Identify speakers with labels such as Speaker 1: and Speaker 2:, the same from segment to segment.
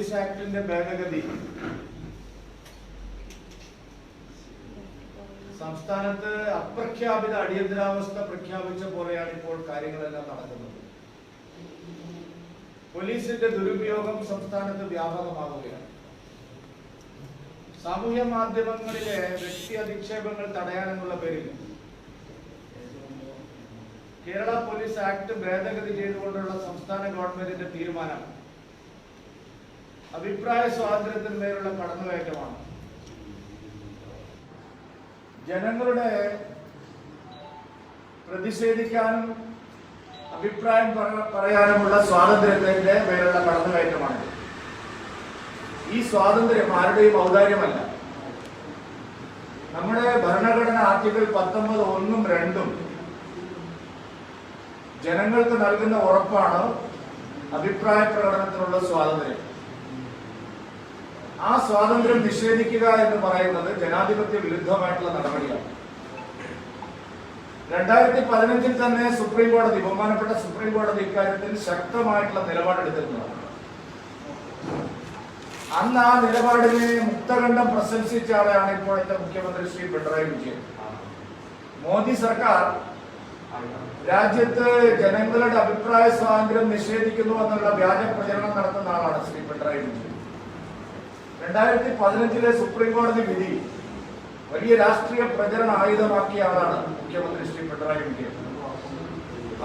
Speaker 1: Police ആക്ടിന്റെ ഭേദഗതി. സംസ്ഥാനത്ത് അപ്രഖ്യാപിത അടിയന്തരാവസ്ഥ പ്രഖ്യാപിച്ച പോലെയാണ് ഇപ്പോൾ കാര്യങ്ങളെല്ലാം നടക്കുന്നത്. പോലീസിന്റെ ദുരുപയോഗം സംസ്ഥാനത്ത് വ്യാപകമാവുകയാണ്. സാമൂഹ്യ മാധ്യമങ്ങളിലെ വ്യക്തി അധിക്ഷേപങ്ങൾ തടയാനെന്നുള്ള പേരിൽ കേരള പോലീസ് ആക്ട് ഭേദഗതി ചെയ്തുകൊണ്ടുള്ള സംസ്ഥാന ഗവൺമെന്റിന്റെ തീരുമാനം അഭിപ്രായ സ്വാതന്ത്ര്യത്തിന്മേലുള്ള കടന്നുകയറ്റമാണ്. ജനങ്ങളുടെ പ്രതിഷേധിക്കാനും അഭിപ്രായം പറ- പറയാനുമുള്ള സ്വാതന്ത്ര്യത്തിന്റെ മേലുള്ള കടന്നുകയറ്റമാണ്. ഈ സ്വാതന്ത്ര്യം ആരുടെയും ഔദാര്യമല്ല. നമ്മുടെ ഭരണഘടന ആർട്ടിക്കിൾ പത്തൊമ്പത് ഒന്നും രണ്ടും ജനങ്ങൾക്ക് നൽകുന്ന ഉറപ്പാണ് അഭിപ്രായ പ്രകടനത്തിനുള്ള സ്വാതന്ത്ര്യം. ആ സ്വാതന്ത്ര്യം നിഷേധിക്കുക എന്ന് പറയുന്നത് ജനാധിപത്യ വിരുദ്ധമായിട്ടുള്ള നടപടിയാണ്. രണ്ടായിരത്തി പതിനഞ്ചിൽ തന്നെ സുപ്രീം കോടതി ബഹുമാനപ്പെട്ട സുപ്രീം കോടതി ഇക്കാര്യത്തിൽ ശക്തമായിട്ടുള്ള നിലപാടെടുത്തിരുന്നതാണ്. അന്ന് ആ നിലപാടിനെ മുക്തകണ്ഠം പ്രശംസിച്ച ആളാണ് ഇപ്പോഴത്തെ മുഖ്യമന്ത്രി ശ്രീ പിണറായി വിജയൻ. മോദി സർക്കാർ രാജ്യത്ത് ജനങ്ങളുടെ അഭിപ്രായ സ്വാതന്ത്ര്യം നിഷേധിക്കുന്നു എന്നുള്ള വ്യാജ പ്രചരണം നടത്തുന്ന ആളാണ് ശ്രീ പിണറായി വിജയൻ. രണ്ടായിരത്തി പതിനഞ്ചിലെ സുപ്രീം കോടതി വിധി വലിയ രാഷ്ട്രീയ പ്രചരണ ആയുധമാക്കിയ ആളാണ് മുഖ്യമന്ത്രി ശ്രീ പിണറായി വിജയൻ.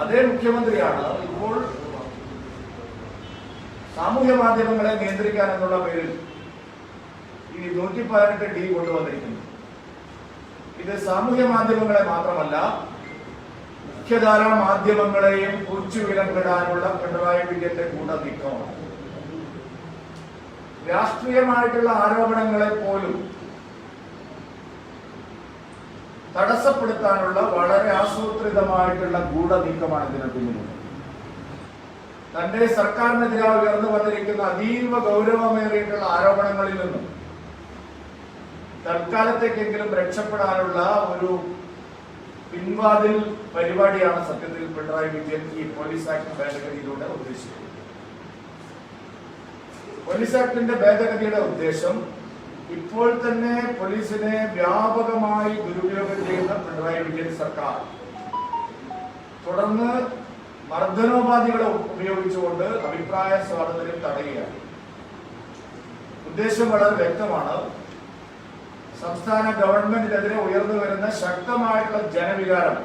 Speaker 1: അതേ മുഖ്യമന്ത്രിയാണ് ഇപ്പോൾ സാമൂഹ്യ മാധ്യമങ്ങളെ നിയന്ത്രിക്കാൻ എന്നുള്ള പേരിൽ ഈ നൂറ്റി പതിനെട്ട് ഡി കൊണ്ടുവന്നിരിക്കുന്നു. ഇത് സാമൂഹ്യ മാധ്യമങ്ങളെ മാത്രമല്ല മുഖ്യധാരാ മാധ്യമങ്ങളെയും കുറിച്ചു വിലപ്പെടാനുള്ള പിണറായി വിജയന്റെ കൂട നീക്കമാണ് രാഷ്ട്രീയമായിട്ടുള്ള ആരോപണങ്ങളെ പോലും തടസ്സപ്പെടുത്താനുള്ള വളരെ ആസൂത്രിതമായിട്ടുള്ള ഗൂഢനീക്കമാണ് ഇതിന് പിന്നിലുള്ളത് തന്റെ സർക്കാരിനെതിരെ ഉയർന്നു വന്നിരിക്കുന്ന അതീവ ഗൗരവമേറിയിട്ടുള്ള ആരോപണങ്ങളിൽ നിന്നും തൽക്കാലത്തേക്കെങ്കിലും രക്ഷപ്പെടാനുള്ള ഒരു പിൻവാതിൽ പരിപാടിയാണ് സത്യത്തിൽ പിണറായി വിജയൻ ഈ പോലീസ് ആക്ട് ഭേദഗതിയിലൂടെ ഉദ്ദേശിക്കുന്നത്. പോലീസ് ആക്ടിന്റെ ഭേദഗതിയുടെ ഉദ്ദേശം ഇപ്പോൾ തന്നെ പോലീസിനെ വ്യാപകമായി ദുരുപയോഗം ചെയ്യുന്ന പിണറായി വിജയൻ സർക്കാർ. തുടർന്ന് മർദ്ദനോപാധികളെ ഉപയോഗിച്ചുകൊണ്ട് അഭിപ്രായ സ്വാതന്ത്ര്യം തടയുകയാണ്. ഉദ്ദേശം വളരെ വ്യക്തമാണ്. സംസ്ഥാന ഗവൺമെന്റിനെതിരെ ഉയർന്നു വരുന്ന ശക്തമായിട്ടുള്ള ജനവികാരം.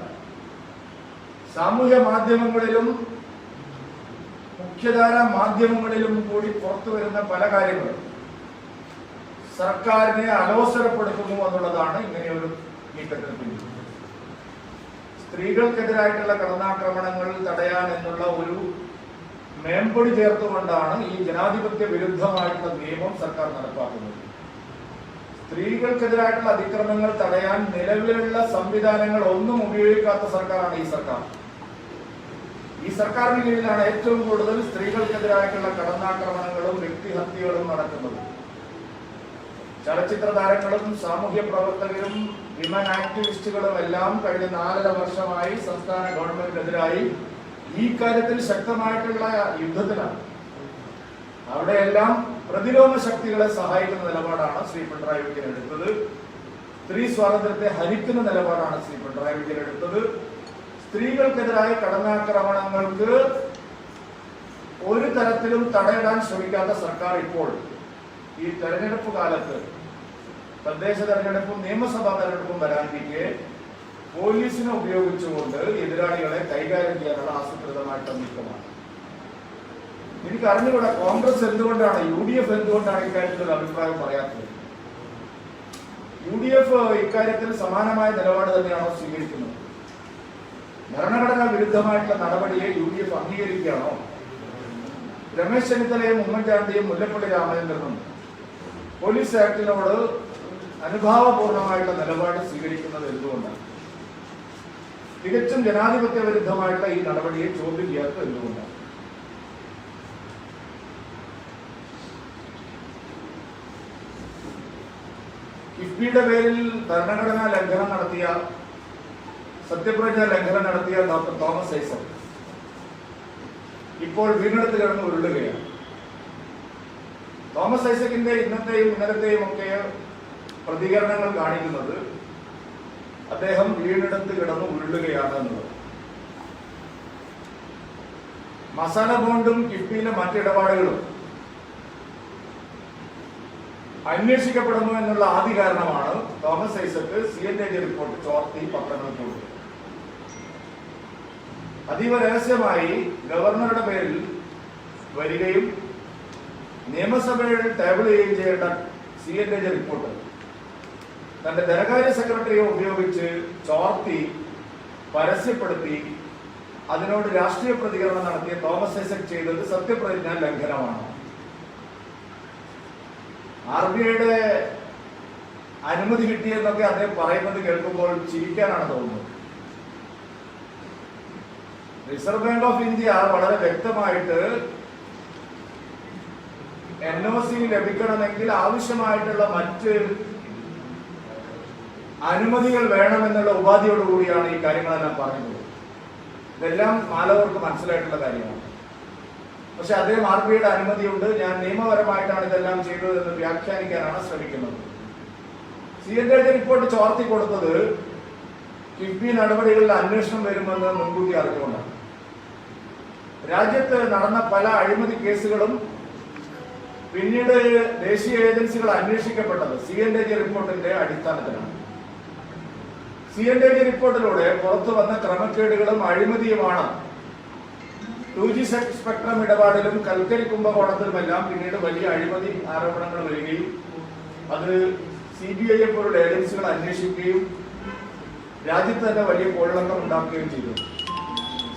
Speaker 1: സാമൂഹ്യ മാധ്യമങ്ങളിലും മുഖ്യധാര മാധ്യമങ്ങളിലും കൂടി പുറത്തു വരുന്ന പല കാര്യങ്ങളും സർക്കാരിനെ അലോസരപ്പെടുത്തുന്നു എന്നുള്ളതാണ് ഇങ്ങനെയൊരു നീക്കത്തിന് പിന്നിൽ സ്ത്രീകൾക്കെതിരായിട്ടുള്ള കടന്നാക്രമണങ്ങൾ തടയാൻ എന്നുള്ള ഒരു മേമ്പൊടി ചേർത്തുകൊണ്ടാണ് ഈ ജനാധിപത്യ വിരുദ്ധമായിട്ടുള്ള നിയമം സർക്കാർ നടപ്പാക്കുന്നത്. സ്ത്രീകൾക്കെതിരായിട്ടുള്ള അതിക്രമങ്ങൾ തടയാൻ നിലവിലുള്ള സംവിധാനങ്ങൾ ഒന്നും ഉപയോഗിക്കാത്ത സർക്കാരാണ് ഈ സർക്കാർ. ഈ സർക്കാരിന് കീഴിലാണ് ഏറ്റവും കൂടുതൽ സ്ത്രീകൾക്കെതിരായിട്ടുള്ള കടന്നാക്രമണങ്ങളും വ്യക്തിഹത്യകളും നടക്കുന്നത്. ചലച്ചിത്ര താരങ്ങളും സാമൂഹ്യ പ്രവർത്തകരും വിമൻ ആക്ടിവിസ്റ്റുകളും എല്ലാം കഴിഞ്ഞ നാലര വർഷമായി സംസ്ഥാന ഗവൺമെന്റിനെതിരായി ഈ കാര്യത്തിൽ ശക്തമായിട്ടുള്ള യുദ്ധത്തിലാണ്. അവിടെയെല്ലാം പ്രതിരോധ ശക്തികളെ സഹായിക്കുന്ന നിലപാടാണ് ശ്രീ പിണറായി വിജയൻ എടുത്തത്. സ്ത്രീ സ്വാതന്ത്ര്യത്തെ ഹരിക്കുന്ന നിലപാടാണ് ശ്രീ പിണറായി വിജയൻ എടുത്തത്. സ്ത്രീകൾക്കെതിരായ കടന്നാക്രമണങ്ങൾക്ക് ഒരു തരത്തിലും തടയിടാൻ ശ്രമിക്കാത്ത സർക്കാർ ഇപ്പോൾ ഈ തെരഞ്ഞെടുപ്പ് കാലത്ത് തദ്ദേശ തെരഞ്ഞെടുപ്പും നിയമസഭാ തെരഞ്ഞെടുപ്പും വരാനിരിക്കെ പോലീസിനെ ഉപയോഗിച്ചുകൊണ്ട് എതിരാളികളെ കൈകാര്യം ചെയ്യാനുള്ള ആസൂത്രിതമായിട്ടുള്ള നീക്കമാണ്. എനിക്ക് അറിഞ്ഞുകൂടാ കോൺഗ്രസ് എന്തുകൊണ്ടാണ് യു ഡി എഫ് എന്തുകൊണ്ടാണ് ഇക്കാര്യത്തിൽ ഒരു അഭിപ്രായം പറയാത്തത്? യു ഡി എഫ് ഇക്കാര്യത്തിൽ സമാനമായ നിലപാട് തന്നെയാണോ സ്വീകരിക്കുന്നത്? ഭരണഘടനാ വിരുദ്ധമായിട്ടുള്ള നടപടിയെ യു ഡി എഫ് അംഗീകരിക്കുകയാണോ? രമേശ് ചെന്നിത്തലയും ഉമ്മൻചാണ്ടിയും മുല്ലപ്പള്ളി രാമചന്ദ്രനും പോലീസ് ആക്ടിനോട് അനുഭാവപൂർണമായിട്ടുള്ള നിലപാട് സ്വീകരിക്കുന്നത് എന്തുകൊണ്ടാണ്? തികച്ചും ജനാധിപത്യ വിരുദ്ധമായിട്ടുള്ള ഈ നടപടിയെ ചോദ്യം ചെയ്യാത്തത് എന്തുകൊണ്ടാണ്? കിഫ്ബിയുടെ പേരിൽ ഭരണഘടനാ ലംഘനം നടത്തിയ സത്യപ്രതിജ്ഞ ലംഘനം നടത്തിയ ഡോക്ടർ തോമസ് ഐസക്. ഇപ്പോൾ വീണ്ടെടുത്ത് കിടന്ന് ഉരുളുകയാണ്. തോമസ് ഐസക്കിന്റെ ഇന്നത്തെയും ഇന്നലത്തെയും ഒക്കെ പ്രതികരണങ്ങൾ കാണിക്കുന്നത് അദ്ദേഹം വീണ്ടെടുത്ത് കിടന്ന് ഉരുളുകയാണ് എന്നുള്ളത്. മസാല ബോണ്ടും കിഫ്ബിയിലെ മറ്റിടപാടുകളും അന്വേഷിക്കപ്പെടുന്നു എന്നുള്ള ആദ്യ കാരണമാണ് Thomas Isaac C and report ചോർത്തി പത്രങ്ങൾക്ക് കൊടുത്തത്. അതീവ രഹസ്യമായി ഗവർണറുടെ പേരിൽ വരികയും നിയമസഭയിൽ ടേബിൾ ചെയ്യുകയും ചെയ്യേണ്ട സി എൻ എ റിപ്പോർട്ട് തന്റെ ധനകാര്യ സെക്രട്ടറിയെ ഉപയോഗിച്ച് ചോർത്തി പരസ്യപ്പെടുത്തി അതിനോട് രാഷ്ട്രീയ പ്രതികരണം നടത്തിയ തോമസ് ഐസക് ചെയ്തത് സത്യപ്രതിജ്ഞാ ലംഘനമാണ്. ആർ ബി ഐയുടെ അനുമതി കിട്ടിയെന്നൊക്കെ അദ്ദേഹം പറയുന്നത് കേൾക്കുമ്പോൾ ചിരിക്കാനാണ് തോന്നുന്നത്. റിസർവ് ബാങ്ക് ഓഫ് ഇന്ത്യ വളരെ വ്യക്തമായിട്ട് എൻ ഒ സി ലഭിക്കണമെങ്കിൽ ആവശ്യമായിട്ടുള്ള മറ്റ് അനുമതികൾ വേണമെന്നുള്ള ഉപാധിയോടുകൂടിയാണ് ഈ കാര്യങ്ങളെല്ലാം പറഞ്ഞത് ഇതെല്ലാം മാലവർക്ക് മനസ്സിലായിട്ടുള്ള കാര്യമാണ്. പക്ഷെ അദ്ദേഹം ആർ ബി ഐയുടെ അനുമതിയുണ്ട്. ഞാൻ നിയമപരമായിട്ടാണ് ഇതെല്ലാം ചെയ്തതെന്ന് വ്യാഖ്യാനിക്കാനാണ് ശ്രമിക്കുന്നത്. സി എൻ ഡി റിപ്പോർട്ട് ചോർത്തി കൊടുത്തത് കിഫ്ബി നടപടികളിൽ അന്വേഷണം വരുമെന്ന് മുൻകൂട്ടി അറിഞ്ഞുകൊണ്ടാണ്. രാജ്യത്ത് നടന്ന പല അഴിമതി കേസുകളും പിന്നീട് ദേശീയ ഏജൻസികൾ അന്വേഷിക്കപ്പെട്ടത് സി എൻ ഡി ജി റിപ്പോർട്ടിന്റെ അടിസ്ഥാനത്തിലാണ്. സി എൻ ഡി ജി റിപ്പോർട്ടിലൂടെ പുറത്തു വന്ന ക്രമക്കേടുകളും അഴിമതിയുമാണ്. ടു ജി സ്പെക്ട്രം ഇടപാടിലും കൽക്കരി കുംഭകോണത്തിലുമെല്ലാം പിന്നീട് വലിയ അഴിമതി ആരോപണങ്ങൾ വരികയും അത് സി ബി ഐയെ പോലുള്ള ഏജൻസികൾ അന്വേഷിക്കുകയും രാജ്യത്ത് തന്നെ വലിയ കോളിളക്കം ഉണ്ടാക്കുകയും ചെയ്തു.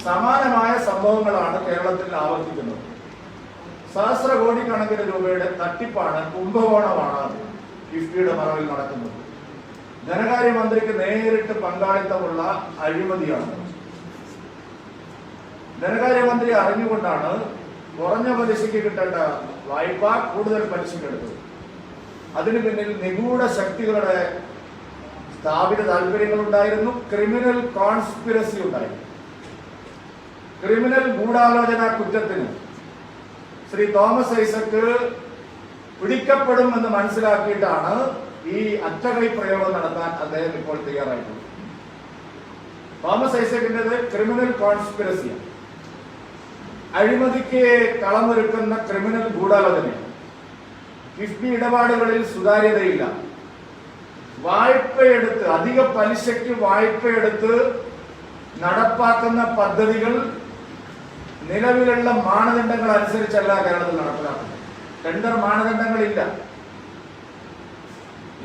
Speaker 1: സമാനമായ സംഭവങ്ങളാണ് കേരളത്തിൽ ആവർത്തിക്കുന്നത്. സഹസ്ര കോടിക്കണക്കിന് രൂപയുടെ തട്ടിപ്പാണ് കുംഭകോണമാണ് കിഫ്ബിയുടെ മറവിൽ നടക്കുന്നത്. ധനകാര്യമന്ത്രിക്ക് നേരിട്ട് പങ്കാളിത്തമുള്ള അഴിമതിയാണ്. ധനകാര്യമന്ത്രി അറിഞ്ഞുകൊണ്ടാണ് കുറഞ്ഞ പലിശയ്ക്ക് കിട്ടേണ്ട വായ്പ കൂടുതൽ പലിശക്കെടുത്തത് അതിനു പിന്നിൽ നിഗൂഢ ശക്തികളുടെ സ്ഥാപിത താല്പര്യങ്ങൾ ഉണ്ടായിരുന്നു ക്രിമിനൽ കോൺസ്പിറസി ഉണ്ടായിരുന്നു ക്രിമിനൽ ഗൂഢാലോചന കുറ്റത്തിന് ശ്രീ തോമസ് ഐസക്ക് പിടിക്കപ്പെടും എന്ന് മനസ്സിലാക്കിയിട്ടാണ് ഈ അറ്റകൈ പ്രയോഗം നടത്താൻ അദ്ദേഹം ഇപ്പോൾ തയ്യാറായിട്ടുള്ളത് തോമസ് ഐസക്കിന്റെത് ക്രിമിനൽ കോൺസ്പിറസിയാണ് അഴിമതിക്ക് കളമൊരുക്കുന്ന ക്രിമിനൽ ഗൂഢാലോചന കിഫ്ബി ഇടപാടുകളിൽ സുതാര്യതയില്ല. വായ്പയെടുത്ത് അധിക പലിശയ്ക്ക് വായ്പയെടുത്ത് നടപ്പാക്കുന്ന പദ്ധതികൾ നിലവിലുള്ള മാനദണ്ഡങ്ങൾ അനുസരിച്ചല്ല കേരളത്തിൽ നടപ്പിലാക്കുന്നത്. ടെൻഡർ മാനദണ്ഡങ്ങളില്ല.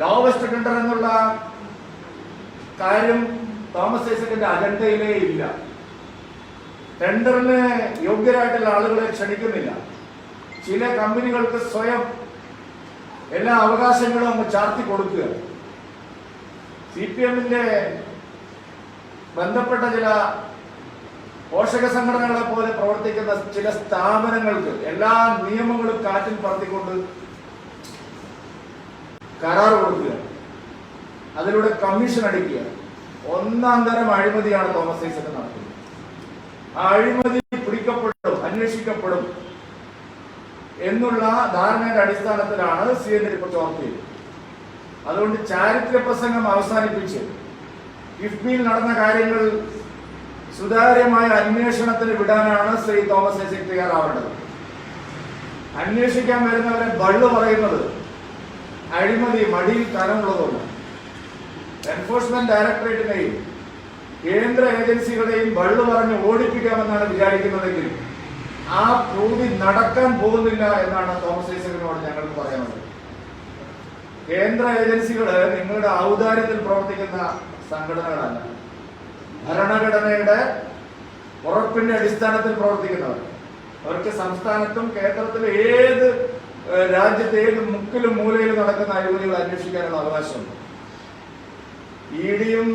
Speaker 1: ലോവസ്റ്റ് ടെൻഡർ എന്നുള്ള കാര്യം തോമസ് ഐസക്കിന്റെ അജണ്ടയിലേ ഇല്ല. ടെൻഡറിന് യോഗ്യരായിട്ടുള്ള ആളുകളെ ക്ഷണിക്കുന്നില്ല. ചില കമ്പനികൾക്ക് സ്വയം എല്ലാ അവകാശങ്ങളും അങ്ങ് ചാർത്തി കൊടുക്കുക. സി പി എമ്മിന്റെ ബന്ധപ്പെട്ട ചില പോഷക സംഘടനകളെ പോലെ പ്രവർത്തിക്കുന്ന ചില സ്ഥാപനങ്ങൾക്ക് എല്ലാ നിയമങ്ങളും കാറ്റിൽ പറത്തിക്കൊണ്ട് കരാർ കൊടുക്കുക. അതിലൂടെ കമ്മീഷൻ അടിക്കുക. ഒന്നാം തരം അഴിമതിയാണ് തോമസ് ഐസക് നടത്തുന്നത് ആ അഴിമതി പിടിക്കപ്പെടും അന്വേഷിക്കപ്പെടും എന്നുള്ള ധാരണയുടെ അടിസ്ഥാനത്തിലാണ് സി എൻ ഇപ്പോൾ ചോർത്തിയത്. അതുകൊണ്ട് ചാരിത്ര പ്രസംഗം അവസാനിപ്പിച്ച് കിഫ്ബിയിൽ നടന്ന കാര്യങ്ങൾ സുതാര്യമായ അന്വേഷണത്തിന് വിടാനാണ് ശ്രീ തോമസ് ഐസക് തയ്യാറാവേണ്ടത് അന്വേഷിക്കാൻ വരുന്നവരെ ബള്ളു പറയുന്നത് അഴിമതി മടിയിൽ കനമുള്ളതുകൊണ്ട് എൻഫോഴ്സ്മെന്റ് ഡയറക്ടറേറ്റിനെയും കേന്ദ്ര ഏജൻസികളെയും ബള്ളു പറഞ്ഞ് ഓടിപ്പിക്കാമെന്നാണ് വിചാരിക്കുന്നതെങ്കിൽ ആ പ്രൂതി നടക്കാൻ പോകുന്നില്ല എന്നാണ് തോമസ് ഐസക്കിനോട് ഞങ്ങൾക്ക് പറയാനുള്ളത്. കേന്ദ്ര ഏജൻസികൾ നിങ്ങളുടെ ഔദാര്യത്തിൽ പ്രവർത്തിക്കുന്ന സംഘടനകളല്ല. ഭരണഘടനയുടെ ഉറപ്പിന്റെ അടിസ്ഥാനത്തിൽ പ്രവർത്തിക്കുന്നവർ. അവർക്ക് സംസ്ഥാനത്തും കേന്ദ്രത്തിലും ഏത് രാജ്യത്തെ ഏത് മുക്കിലും മൂലയിലും നടക്കുന്ന അഴിമതികൾ അന്വേഷിക്കാനുള്ള അവകാശമുണ്ട്. ഇ ഡിയും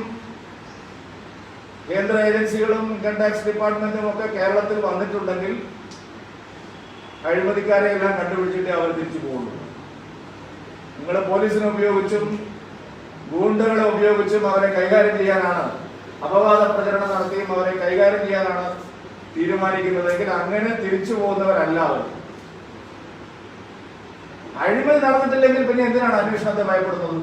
Speaker 1: കേന്ദ്ര ഏജൻസികളും ഇൻകം ടാക്സ് ഡിപ്പാർട്ട്മെന്റും ഒക്കെ കേരളത്തിൽ വന്നിട്ടുണ്ടെങ്കിൽ അഴിമതിക്കാരെ എല്ലാം കണ്ടുപിടിച്ചിട്ട് അവർ തിരിച്ചു പോകുള്ളൂ. നിങ്ങൾ പോലീസിനെ ഉപയോഗിച്ചും ഗൂണ്ടകളെ ഉപയോഗിച്ചും അവരെ കൈകാര്യം ചെയ്യാനാണ് അപവാദ പ്രചരണം നടത്തിയും അവരെ കൈകാര്യം ചെയ്യാനാണ് തീരുമാനിക്കുന്നതെങ്കിൽ അങ്ങനെ തിരിച്ചു പോകുന്നവരല്ല അവർ. അഴിമതി നടന്നിട്ടില്ലെങ്കിൽ പിന്നെ എന്തിനാണ് അന്വേഷണത്തെ ഭയപ്പെടുന്നത്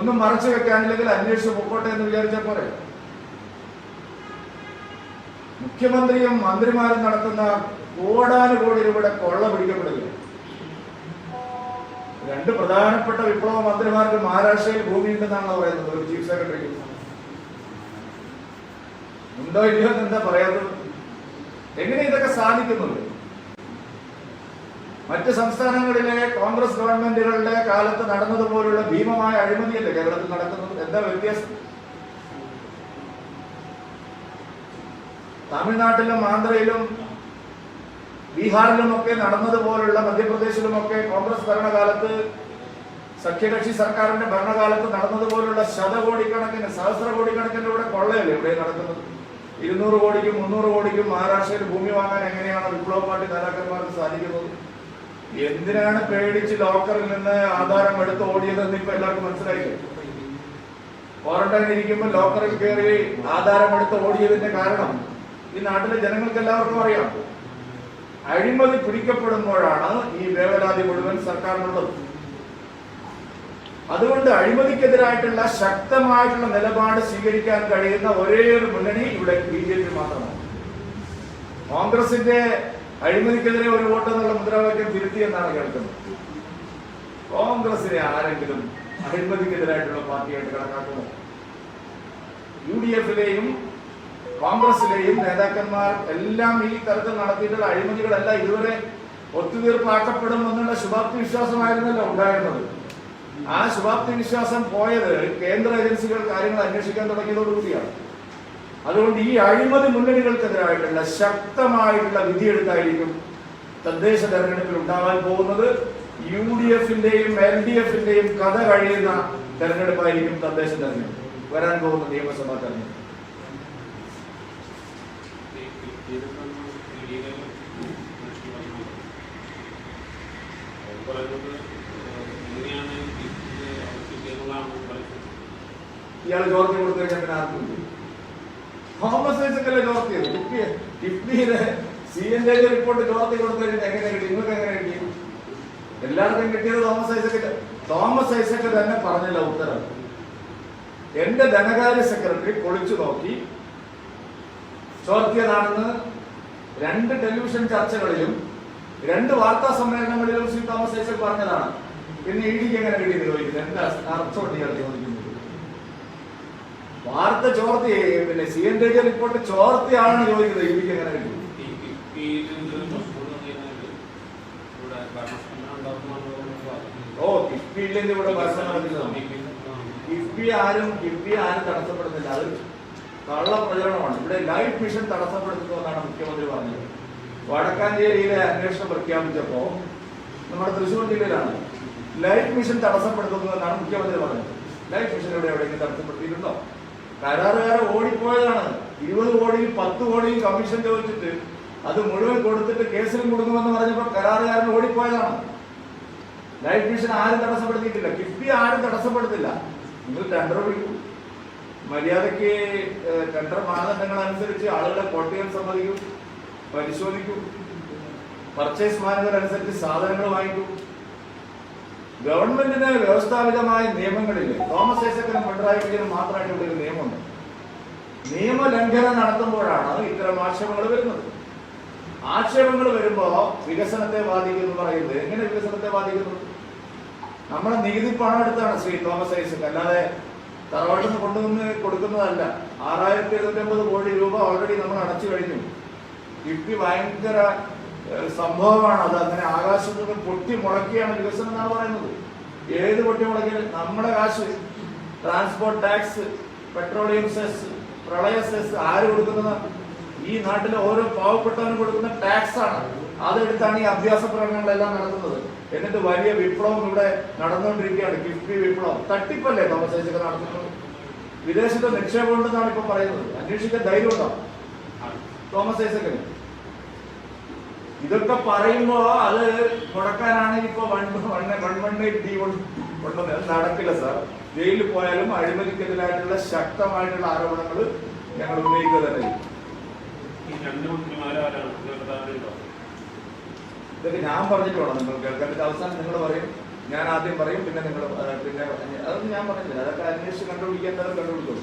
Speaker 1: ഒന്നും മറച്ചു വെക്കാനില്ലെങ്കിൽ അന്വേഷിച്ച് പൊക്കോട്ടെ എന്ന് വിചാരിച്ചാൽ പോരെ? മുഖ്യമന്ത്രിയും മന്ത്രിമാരും നടത്തുന്ന കോടാനുകോടി രൂപയുടെ കൊള്ള പിടിക്കപ്പെടുക രണ്ട് പ്രധാനപ്പെട്ട വിപ്ലവ മന്ത്രിമാർക്ക് മഹാരാഷ്ട്രയിൽ ഭൂമിയുണ്ടെന്നാണ് പറയുന്നത് ഒരു ചീഫ് സെക്രട്ടറിക്ക്. ഉണ്ടോ ഇല്ലയോ എന്ന് എന്താ പറയാത്തത്? എങ്ങനെ ഇതൊക്കെ സാധിക്കുന്നത്? മറ്റ് സംസ്ഥാനങ്ങളിലെ കോൺഗ്രസ് ഗവൺമെന്റുകളുടെ കാലത്ത് നടന്നതുപോലുള്ള ഭീമമായ അഴിമതിയല്ലേ കേരളത്തിൽ നടക്കുന്നത്? എന്താ വ്യത്യാസം? തമിഴ്നാട്ടിലും ആന്ധ്രയിലും ബീഹാറിലുമൊക്കെ നടന്നതുപോലുള്ള മധ്യപ്രദേശിലുമൊക്കെ കോൺഗ്രസ് ഭരണകാലത്ത് സഖ്യകക്ഷി സർക്കാരിന്റെ ഭരണകാലത്ത് നടന്നതുപോലുള്ള ശതകോടിക്കണക്കിന് സഹസ്ര കോടിക്കണക്കിന് ഇവിടെ കൊള്ളയല്ലേ ഇവിടെ നടക്കുന്നത്? ഇരുന്നൂറ് കോടിക്കും മുന്നൂറ് കോടിക്കും മഹാരാഷ്ട്രയിൽ ഭൂമി വാങ്ങാൻ എങ്ങനെയാണ് വിപ്ലവ പാർട്ടി നേതാക്കന്മാർക്ക് സാധിക്കുന്നത്? എന്തിനാണ് പേടിച്ച് ലോക്കറിൽ നിന്ന് ആധാരം എടുത്ത് ഓടിയതെന്ന് ഇപ്പൊ എല്ലാവർക്കും മനസ്സിലായില്ലേ? ക്വാറന്റൈൻ ഇരിക്കുമ്പോൾ ലോക്കറിൽ കയറി ആധാരം എടുത്ത് ഓടിയതിന്റെ കാരണം ഈ നാട്ടിലെ ജനങ്ങൾക്ക് എല്ലാവർക്കും അറിയാം. അഴിമതി പിടിക്കപ്പെടുമ്പോഴാണ് ഈ വേവലാതി മുഴുവൻ സർക്കാരിനുള്ളത്. അതുകൊണ്ട് അഴിമതിക്കെതിരായിട്ടുള്ള ശക്തമായിട്ടുള്ള നിലപാട് സ്വീകരിക്കാൻ കഴിയുന്ന ഒരേ ഒരു മുന്നണി ഇവിടെ ബി ജെ പി മാത്രമാണ്. കോൺഗ്രസിന്റെ അഴിമതിക്കെതിരെ ഒരു വോട്ട് എന്നുള്ള മുദ്രാവാക്യം തിരുത്തി എന്നാണ് കേൾക്കുന്നത്. കോൺഗ്രസിനെ ആരെങ്കിലും അഴിമതിക്കെതിരായിട്ടുള്ള പാർട്ടിയായിട്ട് കണക്കാക്കുമോ? യു ഡി എഫിലെയും കോൺഗ്രസിലെയും നേതാക്കന്മാർ എല്ലാം ഈ തരത്തിൽ നടത്തിയിട്ടുള്ള അഴിമതികളെല്ലാം ഇതുവരെ ഒത്തുതീർപ്പാക്കപ്പെടും എന്നുള്ള ശുഭാപ്തി വിശ്വാസമായിരുന്നല്ലോ ഉണ്ടായിരുന്നത്. ആ ശുഭാപ്തി വിശ്വാസം പോയത് കേന്ദ്ര ഏജൻസികൾ കാര്യങ്ങൾ അന്വേഷിക്കാൻ തുടങ്ങിയതോടുകൂടിയാണ് അതുകൊണ്ട് ഈ അഴിമതി മുന്നണികൾക്കെതിരായിട്ടുള്ള ശക്തമായിട്ടുള്ള വിധിയെടുത്തായിരിക്കും തദ്ദേശ തെരഞ്ഞെടുപ്പിൽ ഉണ്ടാകാൻ പോകുന്നത് യു ഡി എഫിന്റെയും എൽ ഡി എഫിന്റെയും കഥ കഴിയുന്ന തെരഞ്ഞെടുപ്പായിരിക്കും തദ്ദേശ തെരഞ്ഞെടുപ്പ് വരാൻ പോകുന്ന നിയമസഭാ തെരഞ്ഞെടുപ്പ് ഇയാൾ ജോർജ് കൊടുത്തു കഴിഞ്ഞാൽ പിന്നെ തോമസ് ഐസക്കല്ലേ ജോർജ് ചെയ്തു C N D report George കൊടുത്തു കഴിഞ്ഞാൽ എങ്ങനെ കിട്ടി? നിങ്ങൾക്ക് എങ്ങനെ കിട്ടി? എല്ലാവർക്കും കിട്ടിയത് തോമസ് ഐസക്ക് തോമസ് ഐസക്ക് തന്നെ പറഞ്ഞില്ല ഉത്തരം. എന്റെ ധനകാര്യ സെക്രട്ടറി പൊളിച്ചു നോക്കി. ചോർത്തിയതാണെന്ന് രണ്ട് ടെലിവിഷൻ ചർച്ചകളിലും രണ്ട് വാർത്താ സമ്മേളനങ്ങളിലും ശ്രീ തോമസ് ഐസക് പറഞ്ഞതാണ്. പിന്നെ ഇടിക്ക് എങ്ങനെ കിട്ടിയത് ചോദിക്കുന്നത്? എന്താ? അർത്ഥമുണ്ട് ഇയാൾ ചോദിക്കുന്നത് വാർത്ത ചോർത്തി പിന്നെ സി എൻ ഡി റിപ്പോർട്ട് ചോർത്തിയാണെന്ന് ചോദിക്കുന്നത്. ഇ ഡിക്ക് എങ്ങനെ കിട്ടി. ഓ കിഫ്ബിയില്ലെങ്കിൽ ഇവിടെ ഭരണം നടക്കുന്നതാണ് കിഫ്ബി ആരും കിഫ്ബി ആരും തടസ്സപ്പെടുന്നില്ല അത് കള്ള പ്രചരണമാണ്. ഇവിടെ ലൈഫ് മിഷൻ തടസ്സപ്പെടുത്തുന്നു എന്നാണ് മുഖ്യമന്ത്രി പറഞ്ഞത്. വടക്കാഞ്ചേരിയിലെ അന്വേഷണം പ്രഖ്യാപിച്ചപ്പോ നമ്മുടെ തൃശ്ശൂർ ജില്ലയിലാണ്. ലൈഫ് മിഷൻ തടസ്സപ്പെടുത്തുന്നു എന്നാണ് മുഖ്യമന്ത്രി പറഞ്ഞത്. ലൈഫ് മിഷൻ ഇവിടെ എവിടെയെങ്കിലും തടസ്സപ്പെടുത്തിയിട്ടുണ്ടോ? കരാറുകാരെ ഓടിപ്പോയതാണ്. ഇരുപത് കോടിയും പത്ത് കോടിയും കമ്മീഷൻ ചോദിച്ചിട്ട് അത് മുഴുവൻ കൊടുത്തിട്ട് കേസിലും കൊടുക്കുമെന്ന് പറഞ്ഞപ്പോൾ കരാറുകാരൻ ഓടിപ്പോയതാണ്. ലൈഫ് മിഷൻ ആരും തടസ്സപ്പെടുത്തിയിട്ടില്ല. കിഫ്ബി ആരും തടസ്സപ്പെടുത്തില്ല. നിങ്ങൾ ടെൻഡർ വിളിക്കും. മര്യാദയ്ക്ക് ടെൻഡർ മാനദണ്ഡങ്ങൾ അനുസരിച്ച് ആളുകളെ കോട്ടയം സമ്മതിക്കും. പരിശോധിക്കും. പർച്ചേസ് മാനദണ്ഡം അനുസരിച്ച് സാധനങ്ങൾ വാങ്ങിക്കും. ഗവൺമെന്റിന് വ്യവസ്ഥാപിതമായ നിയമങ്ങളില്ലേ? തോമസ് ഐസക്കനും പിണറായി വിജയനും മാത്രമായിട്ട് ഇവിടെ ഒരു നിയമമുണ്ട്. നിയമലംഘനം നടത്തുമ്പോഴാണ് ഇത്തരം ആക്ഷേപങ്ങൾ വരുന്നത്. ആക്ഷേപങ്ങൾ വരുമ്പോ വികസനത്തെ ബാധിക്കും എന്ന് പറയുന്നത്. എങ്ങനെ വികസനത്തെ ബാധിക്കുന്നു? നമ്മുടെ നികുതി പണം എടുത്താണ് ശ്രീ തോമസ് ഐസക് അല്ലാതെ തറവാട്ടിൽ നിന്ന് കൊണ്ടുവന്ന് കൊടുക്കുന്നതല്ല. ആറായിരത്തി എഴുന്നൂറ്റമ്പത് കോടി രൂപ ഓൾറെഡി നമ്മൾ അടച്ചു കഴിഞ്ഞു. കിഫ്ബി ഭയങ്കര സംഭവമാണ് അത് അങ്ങനെ ആകാശത്ത് നിന്ന് പൊട്ടി മുളക്കിയാണ് വികസനം എന്നാണ് പറയുന്നത്. ഏത് പൊട്ടി മുളക്കിയാലും നമ്മുടെ കാശ് ട്രാൻസ്പോർട്ട് ടാക്സ് പെട്രോളിയം സെസ് പ്രളയ സെസ് ആര് കൊടുക്കുന്നത്? ഈ നാട്ടിലെ ഓരോ പാവപ്പെട്ടവനും കൊടുക്കുന്ന ടാക്സ് ആണ്. അതെടുത്താണ് ഈ അഭ്യാസ പ്രകടനങ്ങളെല്ലാം നടത്തുന്നത്. എന്നിട്ട് വലിയ വിപ്ലവം ഇവിടെ നടന്നുകൊണ്ടിരിക്കുകയാണ്. കിഫ്ബി വിപ്ലവം. തട്ടിപ്പല്ലേ തോമസ് ഐസക് നടത്തുന്നത്? വിദേശത്തെ നിക്ഷേപം ഉണ്ടെന്നാണ് ഇപ്പൊ പറയുന്നത്. അന്വേഷിക്കാൻ ധൈര്യം ഉണ്ടോ തോമസ് ഐസക്കിന്? ഇതൊക്കെ പറയുമ്പോ അത് മുടക്കാനാണ് ഇപ്പൊ one one one one eight D നടക്കില്ല സാർ. ജയിലിൽ പോയാലും അഴിമതിക്കെതിരായിട്ടുള്ള ശക്തമായിട്ടുള്ള ആരോപണങ്ങൾ ഞങ്ങൾ ഉന്നയിക്കുക തന്നെ? ഇതൊക്കെ ഞാൻ പറഞ്ഞിട്ട് വേണം നിങ്ങൾ കേൾക്കാൻ അവസാനം നിങ്ങൾ പറയും. ഞാൻ ആദ്യം പറയും പിന്നെ നിങ്ങൾ പിന്നെ അതൊന്നും ഞാൻ പറഞ്ഞില്ല അതൊക്കെ അന്വേഷിച്ച് കണ്ടുപിടിക്കേണ്ടത് കണ്ടുപിടിച്ചോളൂ.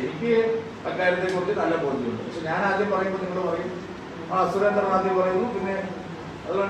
Speaker 1: എനിക്ക് അക്കാര്യത്തെ കുറിച്ച് നല്ല ബോധ്യമുണ്ട് പക്ഷെ ഞാൻ ആദ്യം പറയുമ്പോൾ നിങ്ങൾ പറയും ആ സുരേന്ദ്രനാഥി പറയുന്നു. പിന്നെ അത്